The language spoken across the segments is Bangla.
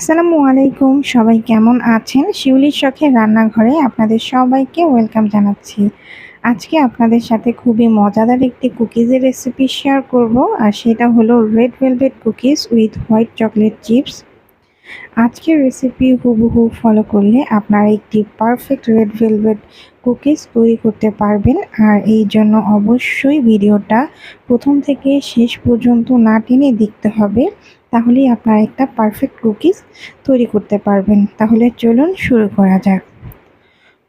আসসালামু আলাইকুম। সবাই কেমন আছেন? শিউলির শখের রান্নাঘরে আপনাদের সবাইকে ওয়েলকাম জানাচ্ছি। আজকে আপনাদের সাথে খুবই মজাদার একটি কুকিজের রেসিপি শেয়ার করব, আর সেটা হলো red velvet cookies with white chocolate chips আজকের রেসিপি হুবহু ফলো করলে আপনারা একটি পারফেক্ট রেড ভেলভেট কুকিজ তৈরি করতে পারবেন। আর এই জন্য অবশ্যই ভিডিওটা প্রথম থেকে শেষ পর্যন্ত না টেনে দেখতে হবে। তাহলেই আপনারা একটা পারফেক্ট কুকিজ তৈরি করতে পারবেন। তাহলে চলুন শুরু করা যাক।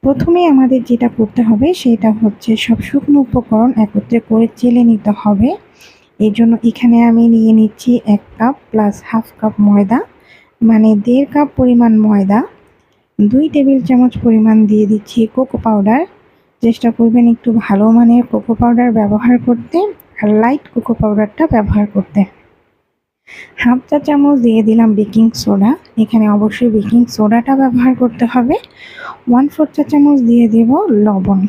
প্রথমে আমাদের যেটা করতে হবে সেটা হচ্ছে সব শুকনো উপকরণ একত্রে করে চেলে নিতে হবে। এই জন্য এখানে আমি নিয়ে নিচ্ছি এক কাপ প্লাস হাফ কাপ ময়দা। মানে দেড় কাপ পরিমাণ ময়দা, দুই টেবিল চামচ পরিমাণ দিয়ে দিচ্ছি কোকো পাউডার চেষ্টা করবেন একটু ভালো মানের কোকো পাউডার ব্যবহার করতে আর লাইট কোকো পাউডারটা ব্যবহার করতে। হাফ চা চামচ দিয়ে দিলাম বেকিং সোডা এখানে অবশ্যই বেকিং সোডাটা ব্যবহার করতে হবে। ওয়ান ফোর চা চামচ দিয়ে দেব লবণ।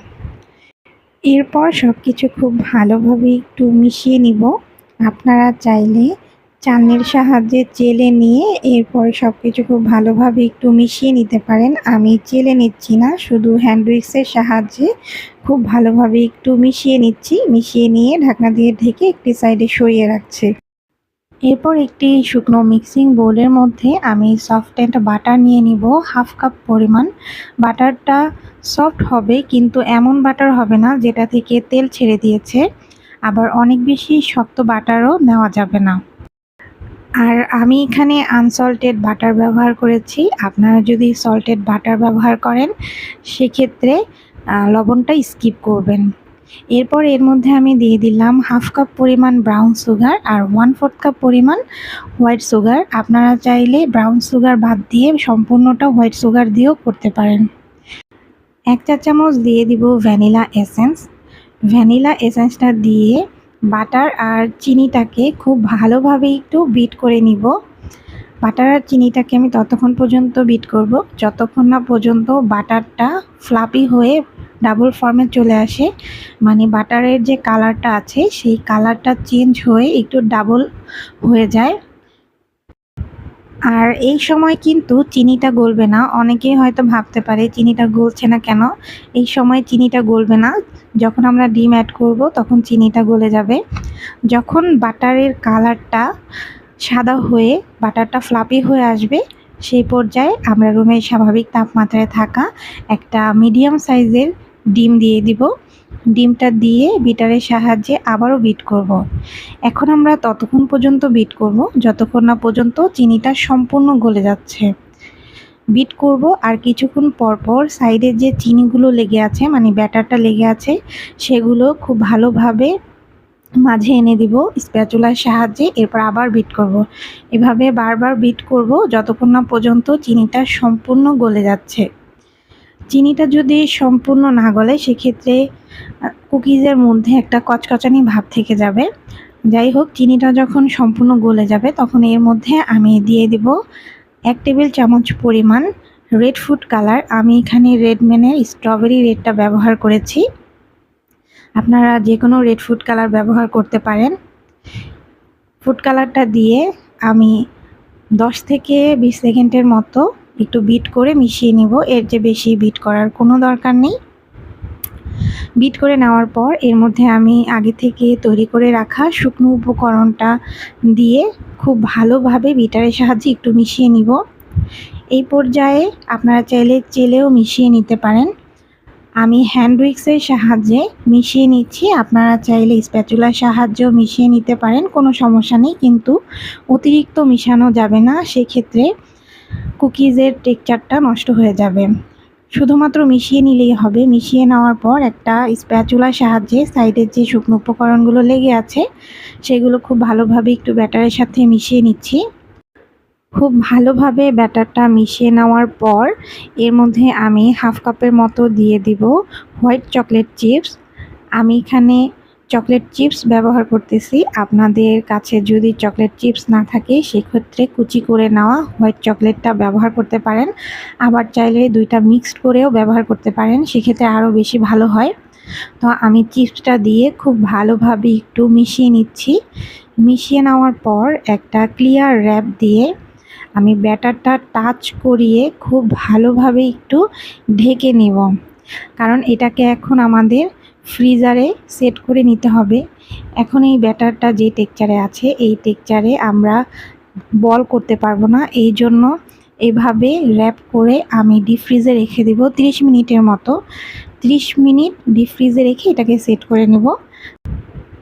এরপর সব কিছু খুব ভালোভাবে একটু মিশিয়ে নিব। আপনারা চাইলে চালনির সাহায্যে চেলে নিয়ে এরপর সব কিছু খুব ভালোভাবে একটু মিশিয়ে নিতে পারেন। আমি চেলে নিচ্ছি না, শুধু হ্যান্ড উইক্সের সাহায্যে খুব ভালোভাবে একটু মিশিয়ে নিচ্ছি। মিশিয়ে নিয়ে ঢাকনা দিয়ে ঢেকে একটি সাইডে সরিয়ে রাখছি। এরপর একটি শুকনো মিক্সিং বোলের মধ্যে আমি সফট অ্যান্ড বাটার নিয়ে নিব হাফ কাপ পরিমাণ। বাটারটা সফট হবে, কিন্তু এমন বাটার হবে না যেটা থেকে তেল ছেড়ে দিয়েছে। আবার অনেক বেশি শক্ত বাটারও নেওয়া যাবে না। আর আমি এখানে আনসল্টেড বাটার ব্যবহার করেছি। আপনারা যদি সল্টেড বাটার ব্যবহার করেন, সেক্ষেত্রে লবণটা স্কিপ করবেন। এরপর এর মধ্যে আমি দিয়ে দিলাম হাফ কাপ পরিমাণ ব্রাউন সুগার আর ওয়ান ফোর্থ কাপ পরিমাণ হোয়াইট সুগার আপনারা চাইলে ব্রাউন সুগার বাদ দিয়ে সম্পূর্ণটা হোয়াইট সুগার দিয়েও করতে পারেন। এক চা চামচ দিয়ে দিব ভ্যানিলা এসেন্স ভ্যানিলা এসেন্সটা দিয়ে বাটার আর চিনিটাকে খুব ভালোভাবে একটু বিট করে নিব। বাটার আর চিনিটাকে আমি ততক্ষণ পর্যন্ত বিট করব। যতক্ষণ না পর্যন্ত বাটারটা ফ্লাপি হয়ে ডাবল ফর্মে চলে আসে মানে বাটারের যে কালারটা আছে, সেই কালারটা চেঞ্জ হয়ে একটু ডাবল হয়ে যায়। আর এই সময় কিন্তু চিনিটা গলবে না। অনেকেই হয়তো ভাবতে পারে, চিনিটা গলছে না কেন? এই সময় চিনিটা গলবে না। যখন আমরা ডিম অ্যাড করব, তখন চিনিটা গলে যাবে। যখন বাটারের কালারটা সাদা হয়ে, বাটারটা ফ্লাপি হয়ে আসবে, সেই পর্যায়ে আমরা রুমের স্বাভাবিক তাপমাত্রায় থাকা একটা মিডিয়াম সাইজের ডিম দিয়ে দিব। ডিমটা দিয়ে বিটারের সাহায্যে আবারও বিট করব। এখন আমরা ততক্ষণ পর্যন্ত বিট করব, যতক্ষণ না পর্যন্ত চিনিটা সম্পূর্ণ গলে যাচ্ছে বিট করব আর কিছুক্ষণ পর পর সাইডের যে চিনিগুলো লেগে আছে মানে ব্যাটারটা লেগে আছে, সেগুলো খুব ভালোভাবে মাঝে এনে দিব স্প্যাচুলার সাহায্যে, এরপর আবার বিট করব। এভাবে বারবার বিট করব, যতক্ষণ না পর্যন্ত চিনিটা সম্পূর্ণ গলে যাচ্ছে চিনিটা যদি সম্পূর্ণ না গলে, সেক্ষেত্রে কুকিজের মধ্যে একটা কচকচানি ভাব থেকে যাবে। যাই হোক, চিনিটা যখন সম্পূর্ণ গলে যাবে, তখন এর মধ্যে আমি দিয়ে দেব এক টেবিল চামচ পরিমাণ রেড ফুড কালার আমি এখানে রেডম্যানের স্ট্রবেরি রেডটা ব্যবহার করেছি। আপনারা যে কোনো রেড ফুড কালার ব্যবহার করতে পারেন। ফুড কালারটা দিয়ে আমি দশ থেকে বিশ সেকেন্ডের মতো একটু বিট করে মিশিয়ে নিব। এর যে বেশি বিট করার কোনো দরকার নেই। বিট করে নেওয়ার পর এর মধ্যে আমি আগে থেকে তৈরি করে রাখা শুকনো উপকরণটা দিয়ে খুব ভালোভাবে বিটারের সাহায্যে একটু মিশিয়ে নিব। এই পর্যায়ে আপনারা চাইলে চেলেও মিশিয়ে নিতে পারেন। আমি হ্যান্ড উইক্সের সাহায্যে মিশিয়ে নিচ্ছি। আপনারা চাইলে স্প্যাচুলার সাহায্যেও মিশিয়ে নিতে পারেন, কোনো সমস্যা নেই। কিন্তু অতিরিক্ত মিশানো যাবে না। সেক্ষেত্রে কুকিজের টেক্সচারটা নষ্ট হয়ে যাবে। শুধুমাত্র মিশিয়ে নিলেই হবে। মিশিয়ে নেওয়ার পর একটা স্প্যাচুলার সাহায্যে সাইডের যে শুকনো উপকরণগুলো লেগে আছে, সেগুলো খুব ভালোভাবে একটু ব্যাটারের সাথে মিশিয়ে নিচ্ছি। খুব ভালোভাবে ব্যাটারটা মিশিয়ে নেওয়ার পর এর মধ্যে আমি হাফ কাপের মতো দিয়ে দিব হোয়াইট চকলেট চিপস। আমি এখানে চকলেট চিপস ব্যবহার করতেছি। আপনাদের কাছে যদি চকলেট চিপস না থাকে, সেক্ষেত্রে কুচি করে নেওয়া হোয়াইট চকলেটটা ব্যবহার করতে পারেন। আবার চাইলে দুইটা মিক্সড করেও ব্যবহার করতে পারেন, সেক্ষেত্রে আরও বেশি ভালো হয়। তো আমি চিপসটা দিয়ে খুব ভালোভাবে একটু মিশিয়ে নিচ্ছি। মিশিয়ে নেওয়ার পর একটা ক্লিয়ার র্যাপ দিয়ে আমি ব্যাটারটা টাচ করিয়ে খুব ভালোভাবে একটু ঢেকে নেব। কারণ এটাকে এখন আমাদের ফ্রিজারে সেট করে নিতে হবে। এখন এই ব্যাটারটা যে টেকচারে আছে, এই টেকচারে আমরা বল করতে পারব না। এই জন্য এভাবে র্যাপ করে আমি ডিপ ফ্রিজে রেখে দেব 30 মিনিটের মতো। 30 মিনিট ডিপ ফ্রিজে রেখে এটাকে সেট করে নেব।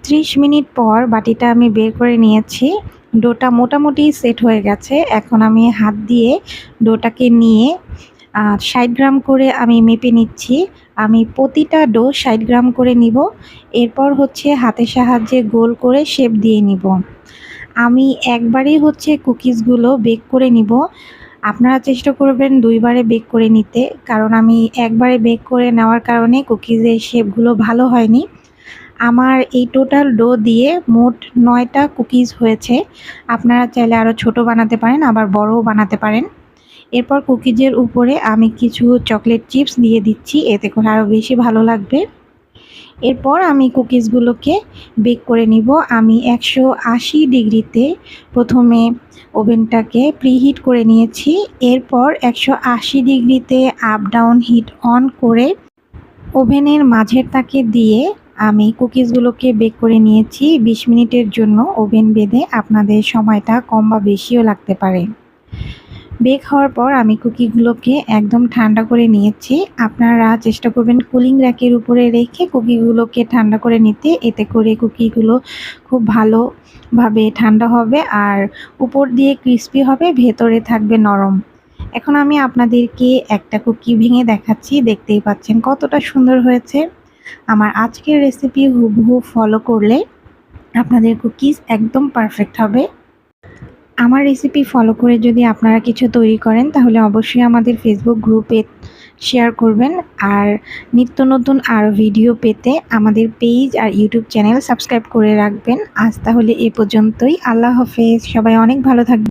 30 মিনিট পর বাটিটা আমি বের করে নিয়েছি। ডোটা মোটামুটি সেট হয়ে গেছে। এখন আমি হাত দিয়ে ডোটাকে নিয়ে ষাট গ্রাম করে আমি মেপে নিচ্ছি। আমি প্রতিটা ডো ষাট গ্রাম করে নিব। এরপর হচ্ছে হাতের সাহায্যে গোল করে শেপ দিয়ে নিব। আমি একবারেই হচ্ছে কুকিজগুলো বেক করে নিব। আপনারা চেষ্টা করবেন দুইবারে বেক করে নিতে, কারণ আমি একবারে বেক করে নেওয়ার কারণে কুকিজের শেপগুলো ভালো হয়নি। আমার এই টোটাল ডো দিয়ে মোট নয়টা কুকিজ হয়েছে। আপনারা চাইলে আরও ছোট বানাতে পারেন, আবার বড়ও বানাতে পারেন। এরপর কুকিজের উপরে আমি কিছু চকলেট চিপস দিয়ে দিচ্ছি এতে করে আরও বেশি ভালো লাগবে। এরপর আমি কুকিজগুলোকে বেক করে নিব। আমি একশো আশি ডিগ্রিতে প্রথমে ওভেনটাকে প্রিহিট করে নিয়েছি। এরপর একশো আশি ডিগ্রিতে আপ ডাউন হিট অন করে ওভেনের মাঝের তাকে দিয়ে আমি কুকিজগুলোকে বেক করে নিয়েছি। বিশ মিনিটের জন্য ওভেন বেঁধে আপনাদের সময়টা কম বা বেশিও লাগতে পারে। বেক হওয়ার পর আমি কুকিগুলোকে একদম ঠান্ডা করে নিয়েছি। আপনারা চেষ্টা করবেন কুলিং র্যাকের উপরে রেখে কুকিগুলোকে ঠান্ডা করে নিতে। এতে করে কুকিগুলো খুব ভালোভাবে ঠান্ডা হবে আর উপর দিয়ে ক্রিস্পি হবে, ভেতরে থাকবে নরম। এখন আমি আপনাদেরকে একটা কুকি ভেঙে দেখাচ্ছি। দেখতেই পাচ্ছেন কতটা সুন্দর হয়েছে। আমার আজকের রেসিপি হুবহু ফলো করলে আপনাদের কুকিজ একদম পারফেক্ট হবে। আমার রেসিপি ফলো করে যদি আপনারা কিছু তৈরি করেন, তাহলে অবশ্যই আমাদের ফেসবুক গ্রুপে শেয়ার করবেন। আর নিত্য নতুন আরও ভিডিও পেতে আমাদের পেজ আর ইউটিউব চ্যানেল সাবস্ক্রাইব করে রাখবেন। আজ তাহলে এ পর্যন্তই। আল্লাহ হাফেজ। সবাই অনেক ভালো থাকবেন।